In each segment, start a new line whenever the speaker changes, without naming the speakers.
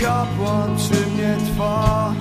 kapłan przy mnie trwa?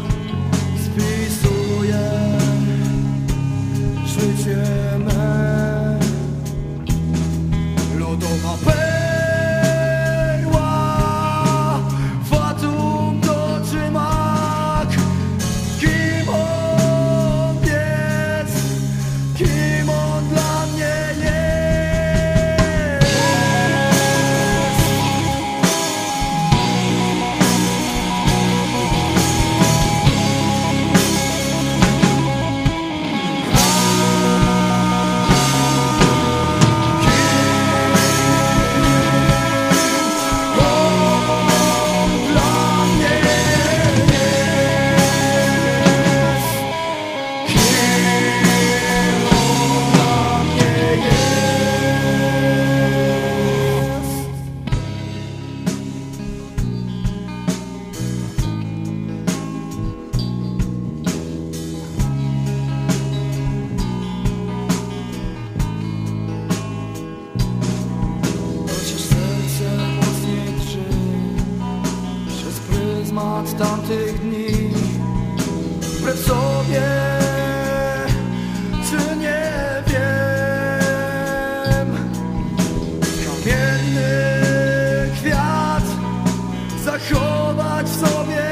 tych dni Wbrew sobie czy nie wiem? Kamienny kwiat zachować w sobie.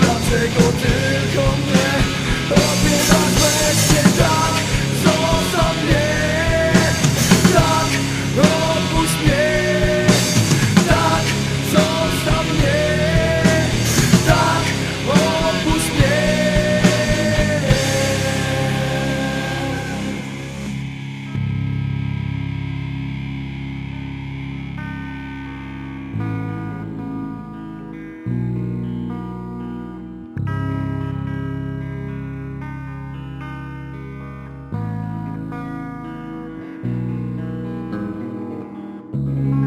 Dlaczego tylko mnie Opierasz weź się tak Zostaw mnie
Thank you.